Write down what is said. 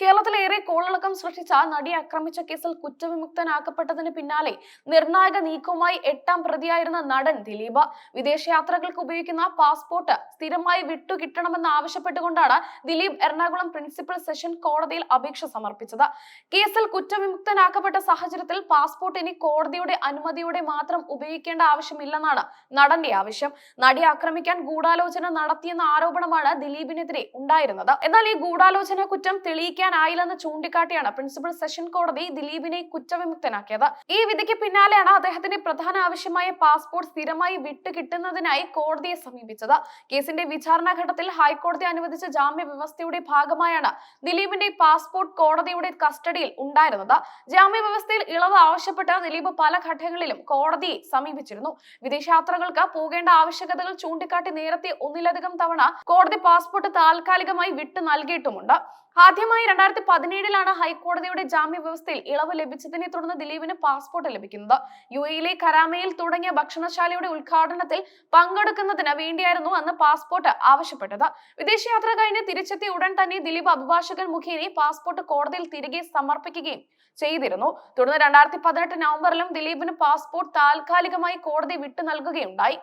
കേരളത്തിലേറെ കോളിളക്കം സൃഷ്ടിച്ച നടി ആക്രമിച്ച കേസിൽ കുറ്റവിമുക്തനാക്കപ്പെട്ടതിന് പിന്നാലെ നിർണായക നീക്കവുമായി എട്ടാം പ്രതിയായിരുന്ന നടൻ ദിലീപ്. വിദേശയാത്രകൾക്ക് ഉപയോഗിക്കുന്ന പാസ്പോർട്ട് സ്ഥിരമായി വിട്ടുകിട്ടണമെന്ന് ആവശ്യപ്പെട്ടുകൊണ്ടാണ് ദിലീപ് എറണാകുളം പ്രിൻസിപ്പൽ സെഷൻ കോടതിയിൽ അപേക്ഷ സമർപ്പിച്ചത്. കേസിൽ കുറ്റവിമുക്തനാക്കപ്പെട്ട സാഹചര്യത്തിൽ പാസ്പോർട്ട് ഇനി കോടതിയുടെ അനുമതിയോടെ മാത്രം ഉപയോഗിക്കേണ്ട ആവശ്യമില്ലെന്നാണ് നടന്റെ ആവശ്യം. നടി ആക്രമിക്കാൻ ഗൂഢാലോചന നടത്തിയെന്ന ആരോപണമാണ് ദിലീപിനെതിരെ ഉണ്ടായിരുന്നത്. എന്നാൽ ഈ ഗൂഢാലോചന കുറ്റം തെളിയിക്കാനായില്ലെന്ന് ചൂണ്ടിക്കാട്ടിയാണ് പ്രിൻസിപ്പൽ സെഷൻ കോടതി ദിലീപിനെ കുറ്റവിമുക്തനാക്കിയത്. ഈ വിധിക്ക് പിന്നാലെയാണ് അദ്ദേഹത്തിന്റെ പ്രധാന ആവശ്യമായ പാസ്പോർട്ട് സ്ഥിരമായി വിട്ടുകിട്ടുന്നതിനായി കോടതിയെ സമീപിച്ചത്. കേസിന്റെ വിചാരണഘട്ടത്തിൽ ഹൈക്കോടതി അനുവദിച്ച ജാമ്യ വ്യവസ്ഥയുടെ ഭാഗമായാണ് ദിലീപിന്റെ പാസ്പോർട്ട് കോടതിയുടെ കസ്റ്റഡിയിൽ ഉണ്ടായിരുന്നത്. ജാമ്യ വ്യവസ്ഥയിൽ ഇളവ് ആവശ്യപ്പെട്ട് ദിലീപ് പല ഘട്ടങ്ങളിലും കോടതിയെ സമീപിച്ചിരുന്നു. വിദേശയാത്രകൾക്ക് പോകേണ്ട ആവശ്യകതകൾ ചൂണ്ടിക്കാട്ടി നേരത്തെ ഒന്നിലധികം തവണ കോടതി പാസ്പോർട്ട് താൽക്കാലികമായി വിട്ടു നൽകിയിട്ടുമുണ്ട്. ആദ്യമായി രണ്ടായിരത്തി പതിനേഴിലാണ് ഹൈക്കോടതിയുടെ ജാമ്യ വ്യവസ്ഥയിൽ ഇളവ് ലഭിച്ചതിനെ തുടർന്ന് ദിലീപിന് പാസ്പോർട്ട് ലഭിക്കുന്നത്. യു എയിലെ കരാമയിൽ തുടങ്ങിയ ഭക്ഷണശാലയുടെ ഉദ്ഘാടനത്തിൽ പങ്കെടുക്കുന്നതിന് വേണ്ടിയായിരുന്നു അന്ന് പാസ്പോർട്ട് ആവശ്യപ്പെട്ടത്. വിദേശയാത്ര കഴിഞ്ഞ് തിരിച്ചെത്തിയ ഉടൻ തന്നെ ദിലീപ് അഭിഭാഷകൻ മുഖേന പാസ്പോർട്ട് കോടതിയിൽ തിരികെ സമർപ്പിക്കുകയും ചെയ്തിരുന്നു. തുടർന്ന് രണ്ടായിരത്തി പതിനെട്ട് നവംബറിലും ദിലീപിന് പാസ്പോർട്ട് താൽക്കാലികമായി കോടതി വിട്ടു നൽകുകയുണ്ടായി.